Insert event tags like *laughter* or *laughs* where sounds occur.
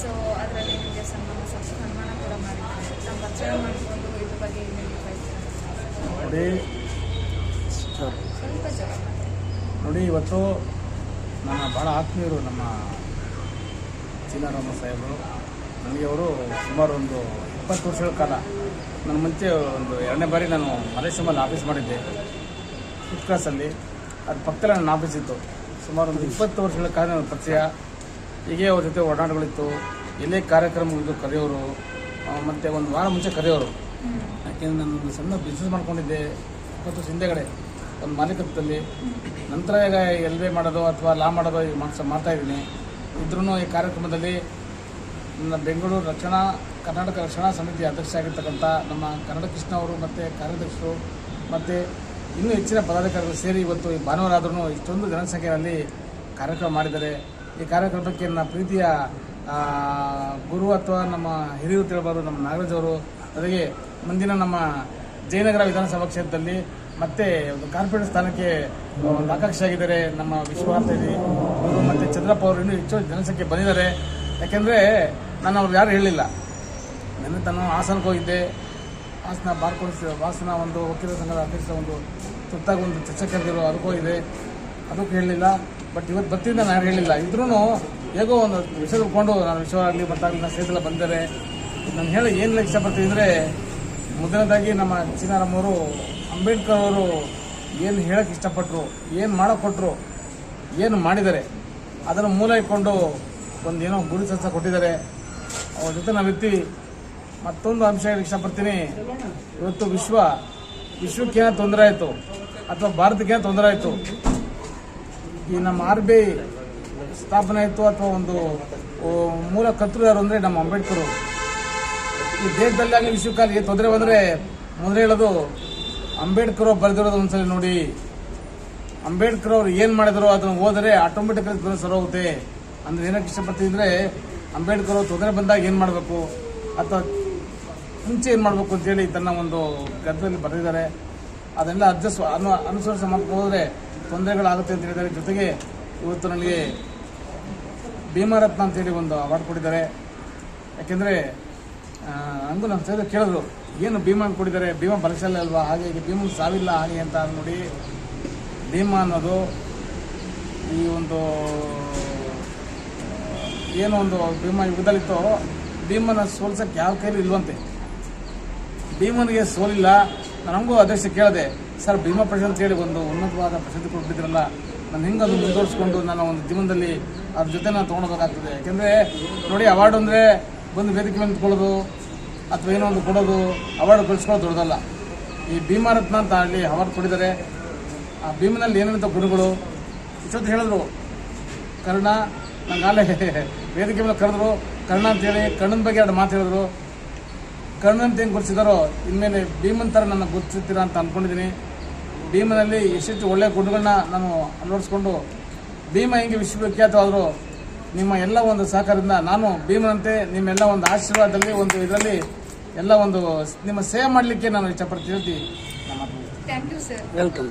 So ಅದರಲ್ಲಿ ನಿಮಗೆ ಸನ್ಮಾನ ಸನ್ಮಾನ ಕೂಡ ಮಾಡಿದ್ದಾರೆ. ನಮ್ಮ ಪರಿಚಯ ಮಾಡಿಕೊಂಡು ಇದ್ರ ಬಗ್ಗೆ ಏನು ಸ್ವಲ್ಪ ಜನ ನೋಡಿ ಇವತ್ತು ನನ್ನ ಭಾಳ ಆತ್ಮೀಯರು ನಮ್ಮ ಚಿನ್ನರಾಮ ಸಾಹೇಬರು. ನನಗೆ ಅವರು ಸುಮಾರು ಒಂದು ಇಪ್ಪತ್ತು ವರ್ಷಗಳ ಕಾಲ ನನ್ನ ಮುಂಚೆ ಒಂದು ಎರಡನೇ ಬಾರಿ ನಾನು ಮಲೇಶ್ವರಲ್ಲಿ ಆಫೀಸ್ ಮಾಡಿದ್ದೆ. ಫಿಫ್ತ್ ಕ್ಲಾಸಲ್ಲಿ ಅದು ಪಕ್ಕದಲ್ಲಿ ನನ್ನ ಆಫೀಸ್ ಇತ್ತು. ಸುಮಾರು ಒಂದು ಇಪ್ಪತ್ತು ವರ್ಷಗಳ ಕಾಲ ನನ್ನ ಪರಿಚಯ. ಹೀಗೆ ಅವ್ರ ಜೊತೆ ಒಡನಾಟಗಳಿತ್ತು ಎಲ್ಲೇ ಕಾರ್ಯಕ್ರಮಗಳು ಕರೆಯೋರು ಮತ್ತು ಮತ್ತೆ ಒಂದು ವಾರ ಮುಂಚೆ ಕರೆಯೋರು. ಯಾಕೆಂದ್ರೆ ನಾನು ಒಂದು ಸಣ್ಣ ಬಿಸ್ನೆಸ್ ಮಾಡ್ಕೊಂಡಿದ್ದೆ ವರ್ಷ ಹಿಂದೆಗಡೆ ಒಂದು ಮಾಲೀಕತ್ವದಲ್ಲಿ. ನಂತರ ಈಗ ಎಲ್ ಬಿ ಮಾಡೋದು ಅಥವಾ ಲಾ ಮಾಡೋದು ಮಾಡ್ಸ ಮಾಡ್ತಾಯಿದ್ದೀನಿ ಇದ್ರೂ ಈ ಕಾರ್ಯಕ್ರಮದಲ್ಲಿ ನನ್ನ ಬೆಂಗಳೂರು ರಕ್ಷಣಾ, ಕರ್ನಾಟಕ ರಕ್ಷಣಾ ಸಮಿತಿ ಅಧ್ಯಕ್ಷ ಆಗಿರ್ತಕ್ಕಂಥ ನಮ್ಮ ಕನ್ನಡ ಕೃಷ್ಣ ಅವರು ಮತ್ತು ಕಾರ್ಯದರ್ಶರು, ಮತ್ತು ಇನ್ನೂ ಹೆಚ್ಚಿನ ಪದಾಧಿಕಾರಿಗಳು ಸೇರಿ ಇವತ್ತು ಈ ಭಾನುವಾರ ಆದ್ರೂ ಇಷ್ಟೊಂದು ಜನಸಂಖ್ಯೆಯಲ್ಲಿ ಕಾರ್ಯಕ್ರಮ ಮಾಡಿದ್ದಾರೆ. ಈ ಕಾರ್ಯಕ್ರಮಕ್ಕೆ ನನ್ನ ಪ್ರೀತಿಯ ಗುರು ಅಥವಾ ನಮ್ಮ ಹಿರಿಯರು ತಿಳಬಾರ್ದು, ನಮ್ಮ ನಾಗರಾಜ್ ಅವರು ಅದಕ್ಕೆ ಮುಂದಿನ ನಮ್ಮ ಜಯನಗರ ವಿಧಾನಸಭಾ ಕ್ಷೇತ್ರದಲ್ಲಿ ಮತ್ತೆ ಒಂದು ಕಾರ್ಪೊರೇಟ್ ಸ್ಥಾನಕ್ಕೆ ಒಂದು ಆಗಿದ್ದಾರೆ ನಮ್ಮ ವಿಶ್ವಭಾರತಿ ಅವರು ಮತ್ತು ಚಂದ್ರಪ್ಪ ಅವರು ಇನ್ನೂ ಹೆಚ್ಚು ಜನಸಂಖ್ಯೆ ಬಂದಿದ್ದಾರೆ. ಯಾಕೆಂದರೆ ನಾನು ಅವ್ರು ಯಾರು ಹೇಳಲಿಲ್ಲ. ನನ್ನ ತಾನು ಹಾಸನಕ್ಕೆ ಹೋಗಿದ್ದೆ. ಹಾಸನ ಬಾರ್ಕೊಳಿಸಿ ಹಾಸನ ಒಂದು ವಕೀಲರ ಸಂಘದ ಅಧ್ಯಕ್ಷ, ಒಂದು ತುರ್ತಾಗಿ ಒಂದು ಚರ್ಚೆ ಕರೆದಿರೋ, ಅದಕ್ಕೂ ಹೋಗಿದೆ ಅದಕ್ಕೂ ಹೇಳಲಿಲ್ಲ. ಬಟ್ ಇವತ್ತು ಬರ್ತಿದ್ದ ನಾನು ಹೇಳಿಲ್ಲ ಇದ್ರೂ ಹೇಗೋ ಒಂದು ವಿಷಯ ತಿಳ್ಕೊಂಡು ನಾನು ವಿಷಯವಾಗಲಿ ಬರ್ತಾಗಲಿ ನನ್ನ ಸ್ನೇಹಿತರೆಲ್ಲ ಬಂದರೆ. ನಾನು ಹೇಳಿ ಏನು ಇಷ್ಟಪಡ್ತೀನಿ ಅಂದರೆ, ಮೊದಲನೇದಾಗಿ ನಮ್ಮ ಚೀನಾರಮ್ಮವರು ಅಂಬೇಡ್ಕರ್ ಅವರು ಏನು ಹೇಳಕ್ಕೆ ಇಷ್ಟಪಟ್ಟರು, ಏನು ಮಾಡೋಕೊಟ್ರು ಏನು ಮಾಡಿದ್ದಾರೆ ಅದನ್ನು ಮೂಲ ಇಟ್ಕೊಂಡು ಒಂದು ಏನೋ ಗುರಿ ಸಂಸ ಕೊಟ್ಟಿದ್ದಾರೆ. ಅವ್ರ ಜೊತೆ ನಾವು ಎತ್ತಿ ಮತ್ತೊಂದು ಅಂಶ ಹೇಳಿ ಇಷ್ಟಪಡ್ತೀನಿ. ಇವತ್ತು ವಿಶ್ವ, ವಿಶ್ವಕ್ಕೆ ಏನೋ ತೊಂದರೆ ಆಯಿತು, ಅಥವಾ ಭಾರತಕ್ಕೆ ಏನೋ ತೊಂದರೆ ಆಯಿತು. ಈ ನಮ್ಮ ಆರ್ ಬಿ ಐ ಸ್ಥಾಪನೆ ಆಯಿತು ಅಥವಾ ಒಂದು ಮೂಲ ಕರ್ತೃ ಯಾರು ಅಂದರೆ ನಮ್ಮ ಅಂಬೇಡ್ಕರ್. ಈ ದೇಶದಲ್ಲಾಗಲಿ ವಿಶ್ವಕ್ಕಾಗಲಿ ತೊಂದರೆ ಬಂದರೆ ಮೊದಲು ಹೇಳೋದು, ಅಂಬೇಡ್ಕರ್ ಅವ್ರು ಬರೆದಿರೋದು ಒಂದ್ಸಲ ನೋಡಿ. ಅಂಬೇಡ್ಕರ್ ಅವ್ರು ಏನು ಮಾಡಿದ್ರು ಅದನ್ನು ಓದರೆ ತೊಂದರೆ ಹೋಗುತ್ತೆ ಅಂದರೆ ಏನಕ್ಕೆ ಇಷ್ಟಪಡ್ತೀನಿ ಅಂದರೆ, ಅಂಬೇಡ್ಕರ್ ಅವರು ತೊಂದರೆ ಬಂದಾಗ ಏನು ಮಾಡಬೇಕು? ಅಥವಾ ಮುಂಚೆ ಏನು ಮಾಡಬೇಕು ಅಂತೇಳಿ ತನ್ನ ಒಂದು ಗದ್ದಲ್ಲಿ ಬರೆದಿದ್ದಾರೆ. ಅದೆಲ್ಲ ಅಡ್ಜಸ್ಟ್ ಅನು, ಅನುಸರಿಸ ಹೋದರೆ ತೊಂದರೆಗಳಾಗುತ್ತೆ ಅಂತ ಹೇಳಿದ್ದಾರೆ. ಜೊತೆಗೆ ಇವತ್ತು ನನಗೆ ಭೀಮಾರತ್ನ ಅಂತೇಳಿ ಒಂದು ಅವಾರ್ಡ್ ಕೊಟ್ಟಿದ್ದಾರೆ. ಯಾಕೆಂದರೆ ಹಂಗು ನಮ್ಮ ಸ್ನೇಹಿತರು ಕೇಳಿದ್ರು, ಏನು ಭೀಮ ಅಂತ ಕೊಟ್ಟಿದ್ದಾರೆ? ಭೀಮ ಬಲಶಾಲಿ ಅಲ್ವಾ? ಹಾಗೆ ಭೀಮ ಭೀಮನ್ ಸಾವಿಲ್ಲ ಹಾಗೆ ಅಂತ ನೋಡಿ ಭೀಮ ಅನ್ನೋದು ಈ ಒಂದು, ಏನು ಒಂದು ಭೀಮ ಯುಗದಲ್ಲಿತ್ತೋ, ಭೀಮನ ಸೋಲ್ಸಕ್ಕೆ ಯಾವ ಕೈಲಿ ಇಲ್ವಂತೆ. ಭೀಮನಿಗೆ ಸೋಲಿಲ್ಲ. ನನಗೂ ಅಧ್ಯಕ್ಷ ಕೇಳಿದೆ, ಸರ್, ಭೀಮ ಪ್ರಶಸ್ತಿ ಹೇಳಿ ಒಂದು ಉನ್ನತವಾದ ಪ್ರಶಸ್ತಿ ಕೊಟ್ಟಿದ್ರಲ್ಲ ನಾನು ಹೆಂಗೆ ಅದು ಮುಂದುವರಿಸ್ಕೊಂಡು ನಾನು ಒಂದು ಜೀವನದಲ್ಲಿ ಅದ್ರ ಜೊತೆ ನಾನು ತೊಗೊಳ್ಬೇಕಾಗ್ತದೆ ಯಾಕೆಂದರೆ ನೋಡಿ ಅವಾರ್ಡ್ ಅಂದರೆ ಬಂದು ವೇದಿಕೆ ಮೇಲೆ ನಿಂತ್ಕೊಳ್ಳೋದು ಅಥವಾ ಏನೋ ಒಂದು ಕೊಡೋದು ಅವಾರ್ಡ್ ಗಳಿಸ್ಕೊಳ್ಳೋದು ದೊಡ್ಡದಲ್ಲ. ಈ ಭೀಮರತ್ನ ಅಂತ ಅಲ್ಲಿ ಅವಾರ್ಡ್ ಕೊಟ್ಟಿದ್ದಾರೆ. ಆ ಭೀಮನಲ್ಲಿ ಏನಂತ ಗುಣಗಳು? ಇಷ್ಟೊತ್ತು ಹೇಳಿದ್ರು. ಕರ್ಣ ನಂಗಾಲೆ *laughs* ವೇದಿಕೆ ಮೇಲೆ ಕರೆದ್ರು. ಕರ್ಣ ಅಂತೇಳಿ ಕಣ್ಣನ ಬಗ್ಗೆ ಎರಡು ಮಾತು ಹೇಳಿದ್ರು. ಕರ್ಣ ಅಂತ ಹೆಂಗೆ ಗುರುತಿಸಿದಾರೋ, ಇನ್ಮೇಲೆ ಭೀಮನ್ ಥರ ನನ್ನ ಗುರುತಿಸ್ತೀರಾ ಅಂತ ಅಂದ್ಕೊಂಡಿದ್ದೀನಿ ಭೀಮನಲ್ಲಿ ಎಷ್ಟೆಷ್ಟು ಒಳ್ಳೆಯ ಗುಣಗಳನ್ನ ನಾನು ಅಳವಡಿಸ್ಕೊಂಡು ಭೀಮ ಹೆಂಗೆ ವಿಶ್ವವಿಖ್ಯಾತವಾದರೂ ನಿಮ್ಮ ಎಲ್ಲ ಒಂದು ಸಹಕಾರದಿಂದ ನಾನು ಭೀಮನಂತೆ ನಿಮ್ಮೆಲ್ಲ ಒಂದು ಆಶೀರ್ವಾದದಲ್ಲಿ ಒಂದು ಇದರಲ್ಲಿ ಎಲ್ಲ ಒಂದು ನಿಮ್ಮ ಸೇವೆ ಮಾಡಲಿಕ್ಕೆ ನಾನು ಸರ್ ವೆಲ್ಕಮ್